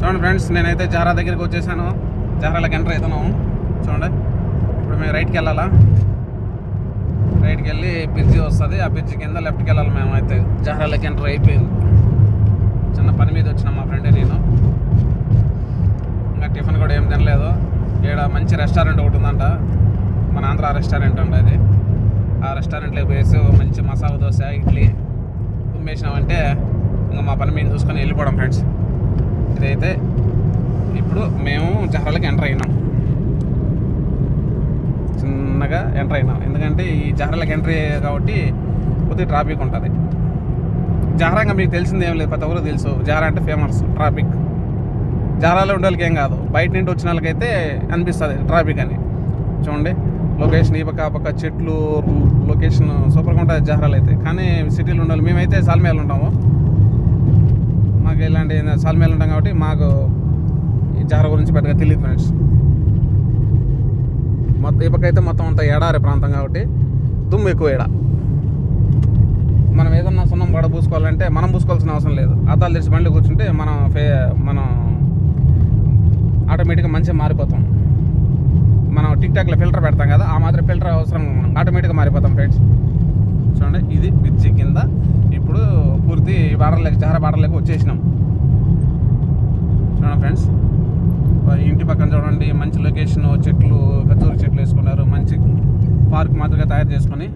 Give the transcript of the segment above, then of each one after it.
చూడండి ఫ్రెండ్స్ నేనైతే జారా దగ్గరికి వచ్చేసాను. జారాలకు ఎంటర్ అవుతున్నాము. చూడండి ఇప్పుడు మేము రైట్కి వెళ్ళాలా? రైట్కి వెళ్ళి బ్రిడ్జి వస్తుంది. ఆ బ్రిడ్జి కింద లెఫ్ట్కి వెళ్ళాలి మేము అయితే జారాలకు ఎంటర్ అయిపోయింది. చిన్న పని మీద వచ్చిన మా ఫ్రెండ్ నేను. ఇంకా టిఫిన్ కూడా ఏం తినలేదు. ఇక్కడ మంచి రెస్టారెంట్ ఒకటి ఉందంట. మన ఆంధ్ర రెస్టారెంట్ అండి అది. ఆ రెస్టారెంట్లోకి పోయేసి మంచి మసాలా దోశ ఇడ్లీ ఉమ్మేసినామంటే ఇంకా మా పని మేము చూసుకొని వెళ్ళిపోవడం ఫ్రెండ్స్. ఇదైతే ఇప్పుడు మేము జహరాలకి ఎంటర్ అయినాం. చిన్నగా ఎంటర్ అయినాం. ఎందుకంటే ఈ జహరాలకి ఎంట్రీ కాబట్టి కొద్దిగా ట్రాఫిక్ ఉంటుంది. జహరాంగా మీకు తెలిసింది ఏం లేదు ప్రతి ఒక్కరు తెలుసు. జహరా అంటే ఫేమస్ ట్రాఫిక్ జహరాలో ఉండే వాళ్ళకి ఏం కాదు. బయట నుండి వచ్చిన వాళ్ళకైతే అనిపిస్తుంది ట్రాఫిక్ అని. చూడండి లొకేషన్ ఈ పక్క ఆ పక్క చెట్లు లొకేషన్ సూపర్గా ఉంటుంది జహరాలు అయితే. కానీ సిటీలో ఉండాలి మేమైతే సాల్మేలు ఉంటాము. మాకు ఇలాంటి సల్మేలు ఉంటాం కాబట్టి మాకు ఈ జార గురించి పెద్దగా తెలియదు ఫ్రెండ్స్ మొత్తం ఈ పక్క అయితే మొత్తం అంత ఎడారి ప్రాంతం కాబట్టి దుమ్ము ఎక్కువ ఎడ మనం ఏదన్నా సున్నం పడ పూసుకోవాలంటే మనం పూసుకోవాల్సిన అవసరం లేదు. అద్దాలు తెరిచి బండి కూర్చుంటే మనం ఫే మనం ఆటోమేటిక్గా మంచిగా మారిపోతాం. మనం టిక్ టాక్లో ఫిల్టర్ పెడతాం కదా ఆ మాత్రం ఫిల్టర్ అవసరం మనం. ఆటోమేటిక్గా మారిపోతాం ఫ్రెండ్స్ చూడండి ఇది బ్రిడ్జి కింద పూర్తి బార్డర్లోకి జహర వచ్చేసినాం. చూడండి ఫ్రెండ్స్ ఇంటి పక్కన చూడండి మంచి లొకేషన్ చెట్లు ఖర్జూరు చెట్లు వేసుకున్నారు మంచి పార్క్ మాదిరిగా తయారు చేసుకొని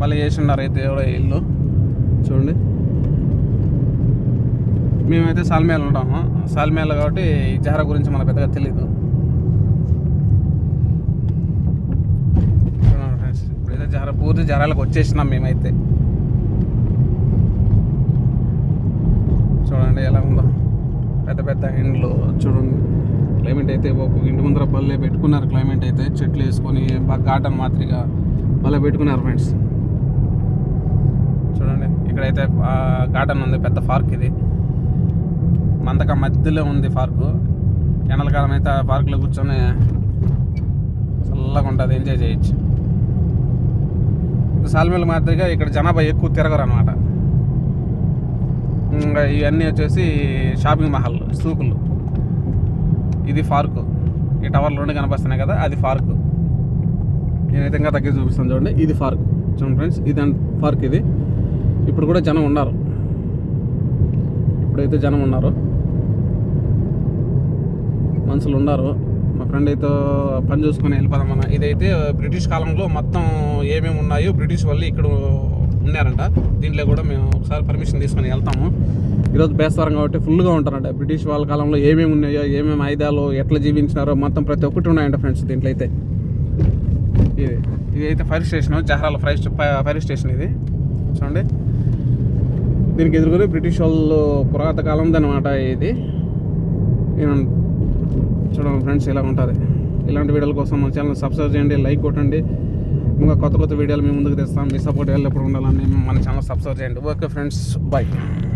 వాళ్ళు చేసి అయితే ఎవరో ఇల్లు. చూడండి. మేమైతే సాల్మేల ఉంటాము సాల్మేల కాబట్టి ఈ గురించి మనకు పెద్దగా తెలియదు ఫ్రెండ్స్ ఇప్పుడైతే జహర పూర్తి జహరాలకు వచ్చేసినాం మేమైతే చూడండి ఎలా ఉందో పెద్ద పెద్ద ఇండ్లు చూడండి. క్లైమేట్ అయితే ఒక ఇంటి ముందర పల్లె పెట్టుకున్నారు. క్లైమేట్ అయితే చెట్లు వేసుకొని బాగా గార్డెన్ మాదిరిగా భలే పెట్టుకున్నారు ఫ్రెండ్స్. చూడండి ఇక్కడైతే గార్డెన్ ఉంది పెద్ద పార్క్ ఇది. మందక మధ్యలో ఉంది పార్కు. ఎండలకాలం అయితే ఆ పార్కులో కూర్చొని చల్లగా ఉంటుంది ఎంజాయ్ చేయొచ్చు. ఇంకా మాదిరిగా ఇక్కడ జనాభా ఎక్కువ తిరగరు అనమాట ఇంకా ఇవన్నీ వచ్చేసి షాపింగ్ మహల్ సూకులు. ఇది ఫార్కు. ఈ టవర్లోనే రెండు కనిపిస్తున్నాయి కదా అది ఫార్కు. నేనైతే ఇంకా తగ్గి చూపిస్తాను చూడండి ఇది ఫార్క్. చూడండి ఫ్రెండ్స్ ఇది పార్క్ ఇది. ఇప్పుడు కూడా జనం ఉన్నారు. ఇప్పుడైతే జనం ఉన్నారు. మనుషులు ఉన్నారు. మా ఫ్రెండ్ అయితే పని చూసుకొని వెళ్ళిపోదాం అన్న. ఇదైతే బ్రిటిష్ కాలంలో మొత్తం ఏమేమి ఉన్నాయో బ్రిటిష్ వాళ్ళు ఇక్కడ ఉన్నారంట. దీంట్లో కూడా మేము ఒకసారి పర్మిషన్ తీసుకొని వెళ్తాము. ఈరోజు బేస్తారం కాబట్టి ఫుల్గా ఉంటారంట. బ్రిటిష్ వాళ్ళ కాలంలో ఏమేమి ఉన్నాయో ఏమేమి ఆయుధాలు ఎట్లా జీవించినారో మొత్తం ప్రతి ఒక్కటి ఉన్నాయంట ఫ్రెండ్స్ దీంట్లో అయితే. ఇది ఇది అయితే ఫైర్ స్టేషన్ జహరాల ఫైర్ ఫైర్ స్టేషన్ ఇది. చూడండి. దీనికి ఎదుర్కొని బ్రిటిష్ వాళ్ళు పురాత కాలంది అనమాట ఇది. చూడండి ఫ్రెండ్స్ ఇలా ఉంటుంది ఇలాంటి వీడియోల కోసం మన ఛానల్ సబ్స్క్రైబ్ చేయండి లైక్ కొట్టండి. ఇంకా కొత్త కొత్త వీడియోలు మేము ముందుకు తెస్తాం. మీ సపోర్ట్ ఎల్లప్పుడు ఉండాలని మన ఛానల్ సబ్స్క్రైబ్ చేయండి. Okay friends bye